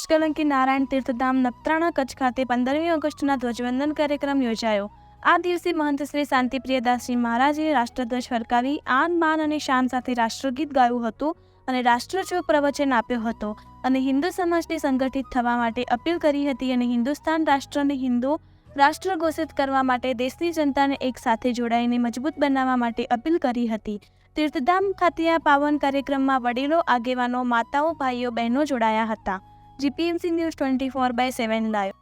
નિષ્કલંકી નારાયણ તીર્થધામ નખત્રાણા કચ્છ ખાતે પંદરમી ઓગસ્ટના ધ્વજવંદન કાર્યક્રમ યોજાયો. આ દિવસે મહંત શ્રી શાંતિપ્રિયદાસજી મહારાજે રાષ્ટ્રધ્વજ ફરકાવી આન, માન અને શાન સાથે રાષ્ટ્રગીત ગાયું હતું અને રાષ્ટ્રજોગ પ્રવચન આપ્યો હતો અને હિન્દુ સમાજને સંગઠિત થવા માટે અપીલ કરી હતી અને હિન્દુસ્તાન રાષ્ટ્રને હિન્દુ રાષ્ટ્ર ઘોષિત કરવા માટે દેશની જનતાને એક સાથે જોડાઈને મજબૂત બનાવવા માટે અપીલ કરી હતી. તીર્થધામ ખાતે આ પાવન કાર્યક્રમમાં વડીલો, આગેવાનો, માતાઓ, ભાઈઓ, બહેનો જોડાયા હતા. GPMC news twenty four by seven live.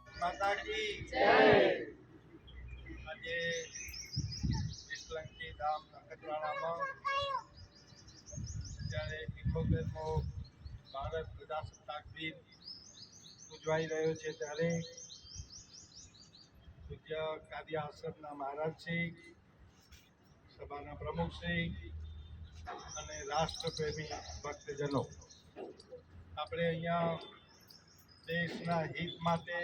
Bharat પ્રજાસત્તાક દિન ઉજવાઈ રહ્યો છે ત્યારે પૂજ્ય કાદિયા આશ્રમના મહારાજશ્રી સભાના પ્રમુખશ્રી અને રાષ્ટ્રપ્રેમી ભક્તજનો. આપણે અહીંયા દેશના હિત માટે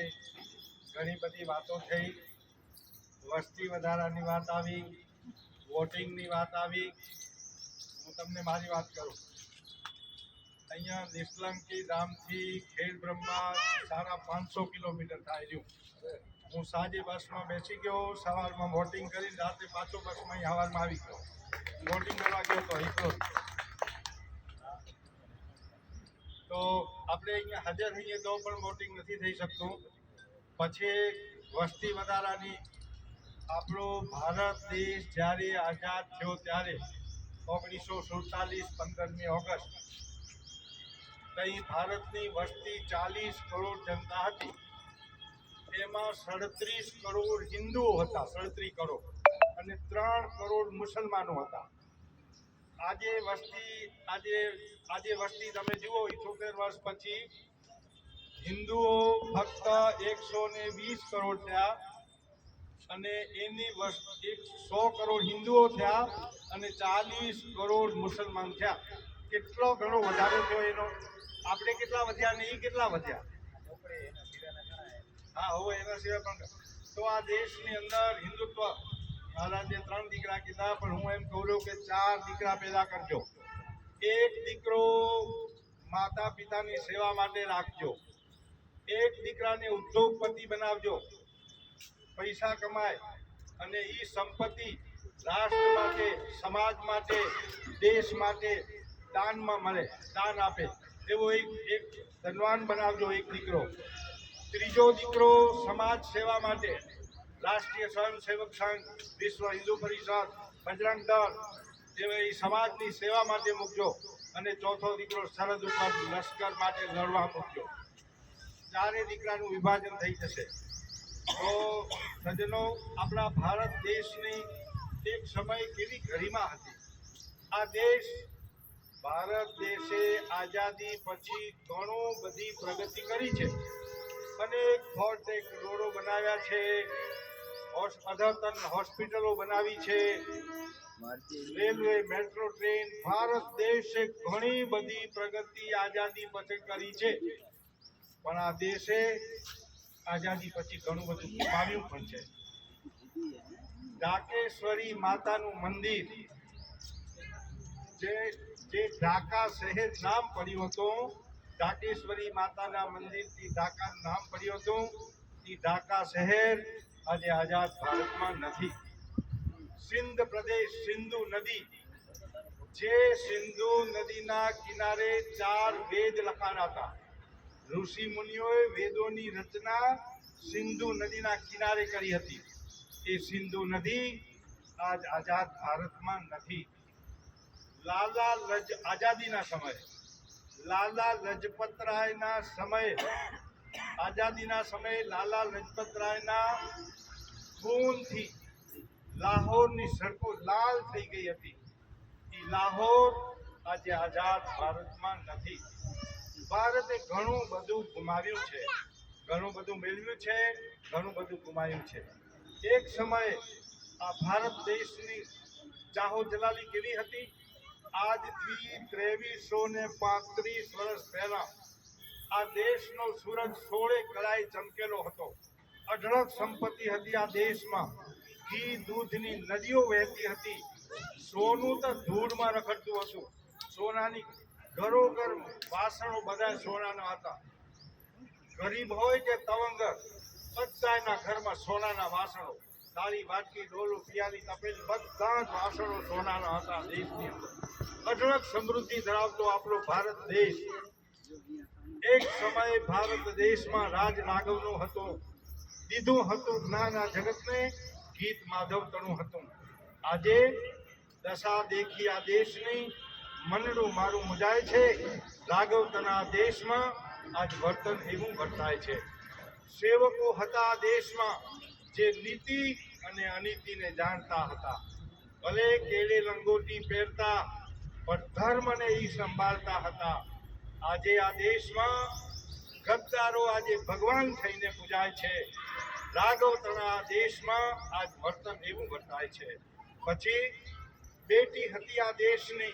ઘણી બધી વાતો થઈ. વસ્તી વધારાની વાત આવી, વોટિંગની વાત આવી. હું તમને મારી વાત કરું. અહીંયા નિષ્કલંકી ધામથી ખેડ બ્રહ્મા સાડા પાંચસો કિલોમીટર થાય રહ્યું. હું સાંજે બસમાં બેસી ગયો, સવારમાં વોટિંગ કરી રાતે પાછો બસમાં અહીં સવારમાં આવી ગયો. વોટિંગ કરવા ગયો તો એકલો. તો આપણે અહીંયા હાજર થઈએ તો પણ વોટિંગ નથી થઈ શકતું. પછી વસ્તી વધારાની આપણો ભારત દેશ જ્યારે આઝાદ થયો ત્યારે ઓગણીસો સુડતાલીસ પંદરમી ઓગસ્ટ કઈ ભારતની વસ્તી ચાલીસ કરોડ જનતા હતી. એમાં સડત્રીસ કરોડ હિન્દુઓ હતા, સડત્રીસ કરોડ. અને ત્રણ કરોડ મુસલમાનો હતા. આજે વસ્તી, આજે આજે વસ્તી તમે જુઓ, ઇઠોતેર વર્ષ પછી હિન્દુઓ ફક્ત એકસો ને વીસ કરોડ થયા અને એની વર્ષ એક સો કરોડ હિન્દુઓ થયા અને ચાલીસ કરોડ મુસલમાન થયા. કેટલો ઘણો વધારો થયો એનો? આપણે કેટલા વધ્યા ને એ કેટલા વધ્યા? હા, હવે એના સિવાય પણ તો આ દેશની અંદર હિન્દુત્વ મહારાજે ત્રણ દીકરા કીધા, પણ હું એમ કહું કે ચાર દીકરા પેદા કરજો. એક દીકરો માતા પિતાની સેવા માટે રાખજો. એક દીકરાને ઉદ્યોગપતિ બનાવજો. પૈસા કમાય અને એ સંપત્તિ રાષ્ટ્ર માટે, સમાજ માટે, દેશ માટે દાનમાં મળે, દાન આપે. એવો એક એક ધનવાન બનાવજો એક દીકરો. ત્રીજો દીકરો સમાજ સેવા માટે. રાષ્ટ્રીય સ્વયંસેવક સંઘ, વિશ્વ હિન્દુ પરિષદ, બજરંગ દળ જેવા સમાજની સેવા માટે મૂકજો અને ચોથો દીકરો સરહદ ઉપર લશ્કર માટે લડવા મૂકજો ચારે દીકરાનું વિભાજન થઈ જશે. તો સજ્જનો આપણા ભારત દેશની એક સમય કેવી ગરિમા હતી? આ દેશ ભારત દેશે આઝાદી પછી ઘણું બધી પ્રગતિ કરી છે. અનેક ફોર્ટેક રોડો બનાવ્યા છે. અદ્યતન હોસ્પિટલો બનાવી છે. રેલવે, મેટ્રો, ટ્રેન, ભારત દેશે ઘણી બધી પ્રગતિ આઝાદી પછી કરી છે. પણ આ દેશે આઝાદી પછી ઘણું બધું ગુમાવ્યું પણ છે. ઢાકેશ્વરી માતાનું મંદિર, જે જે ઢાકા શહેર નામ પડ્યું હતું ઢાકેશ્વરી માતાના મંદિરથી ઢાકા નામ પડ્યું હતું. એ ઢાકા શહેર આજે આઝાદ ભારતમાં નથી. સિંધ પ્રદેશ, સિંધુ નદી. જે સિંધુ નદીના કિનારે ચાર વેદ લખાણા હતા. ઋષિ મુનિઓએ વેદોની રચના સિંધુ નદીના કિનારે કરી હતી. એ સિંધુ નદી આજ આઝાદ ભારતમાં નથી. લાલા લજ આઝાદીના સમયે. લાલા લજપતરાયના સમયે આઝાદીના સમયે લાલા લજપતરાયના ખૂનથી લાહોરની સડકો લાલ થઈ ગઈ હતી. એ લાહોર આજે આઝાદ ભારતમાં નથી. ભારતે ઘણું બધું ગુમાવ્યું છે. ઘણું બધું મેળવ્યું છે, ઘણું બધું ગુમાવ્યું છે. એક સમયે આ ભારત દેશની ચાહો જલાલી કેવી હતી? આજથી ત્રેવીસો ને પાંત્રીસ વર્ષ પહેલા આ દેશનો સૂરજ સોળે કળાએ ચમકેલો હતો. અઢળક સંપત્તિ હતી આ દેશમાં. ઘી, દૂધની નદીઓ વહેતી હતી. સોનું તો ધૂળમાં રખડતું હતું. સોનાની ઘરોઘર વાસણો બધા સોનાના હતા. ગરીબ હોય કે તવંગર બધાના ઘરમાં સોનાના વાસણો. તાળી વાટકી, ડોલું પિયાની તપેલ, બધા જ વાસણો સોનાના હતા દેશની અંદર. અઢળક સમૃદ્ધિ ધરાવતો આપણો ભારત દેશ. એક સમયે ભારત દેશમાં રાજ રાઘવનો હતો. દીધું હતું જ્ઞાન આ જગતને, ગીત માધવ તણું હતું. આજે દશા દેખી આ દેશની મનડું મારું મુજાય છે. રાઘવ તના દેશમાં આજ વર્તન એવું વર્તાય છે. સેવકો હતા દેશમાં, જે નીતિ અને અનીતિને જાણતા હતા. ભલે કેળે લંગોટી પહેરતા, પણ ધર્મને એ સંભાળતા હતા. આજે આ દેશમાં ગદ્દારો આજે ભગવાન થઈને પૂજાય છે. રાઘવ તણા આ દેશમાં આજ વર્તન એવું વર્તાય છે. પછી બેટી હતી આ દેશની,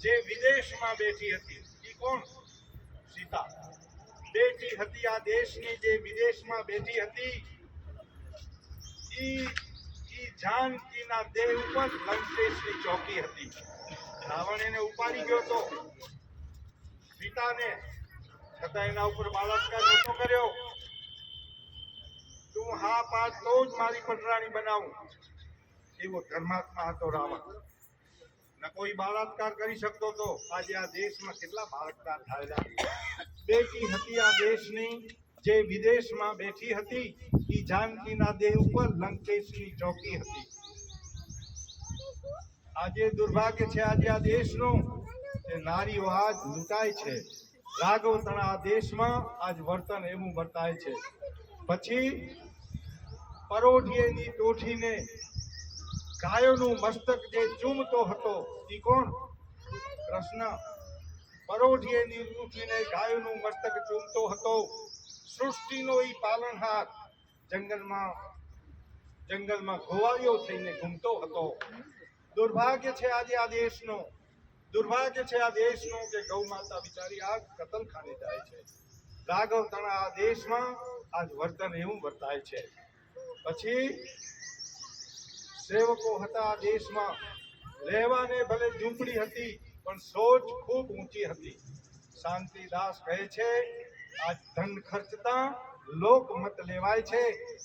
જે વિદેશમાં બેઠી હતી. એ કોણ? સીતા. બેટી હતી આ દેશની, જે વિદેશમાં બેઠી હતી. ઈ ઈ જાનકીના દેહ ઉપર લંકેશની ચોકી હતી. રાવણ એને ઉપાડી ગયો તો સીતાને છતાં એના ઉપર બાળાત્કાર નહોતો કર્યો. તું હા પાસ તો જ મારી પટરાણી બનાવું. એવો ધર્માત્મા હતો રાવણ. ન કોઈ બાળાત્કાર કરી શકતો તો આજે આ દેશમાં કેટલા બાળાત્કાર થયેલા બેટી હતી આ દેશની, જે વિદેશમાં બેઠી હતી, એ જાનકીના દેહ ઉપર લંકેશની ચોકી હતી. આજે દુર્ભાગ્ય છે આજે આ દેશનું કે નારીવાદ લૂંટાય છે. રાઘવ તણા આ દેશમાં આજ વર્તન એવું વર્તાય છે. પછી પરોઢિયેની ટોઠીને ગાયોનું મસ્તક જે ચૂમતો હતો, એ કોણ? કૃષ્ણ પરોઢિયેની ટોઠીને ગાયોનું મસ્તક ચૂમતો હતો, સૃષ્ટિનો એ પાલનહાર. જંગલમાં જંગલમાં ઘોવાયો થઈને ઘૂમતો હતો. દુર્ભાગ્ય છે આજે આ દેશનો. દુર્ભાગ્ય છે આ દેશનું કે ગૌ માતા બિચારી આ કતલખાને જાય છે. રાઘવ તણા આ દેશમાં આજ વર્તન એવું વર્તાય છે. પછી સેવકો હતા આ દેશમાં. રહેવાને ભલે ઝૂંપડી હતી, પણ સોચ ખૂબ ઊંચી હતી. શાંતિદાસ કહે છે આજ ધન ખર્ચતા લોક મત લેવાય છે.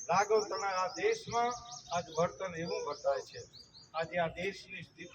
રાઘવ તણા આ દેશમાં આજ વર્તન એવું વર્તાય છે. આજે આ દેશની સ્થિતિ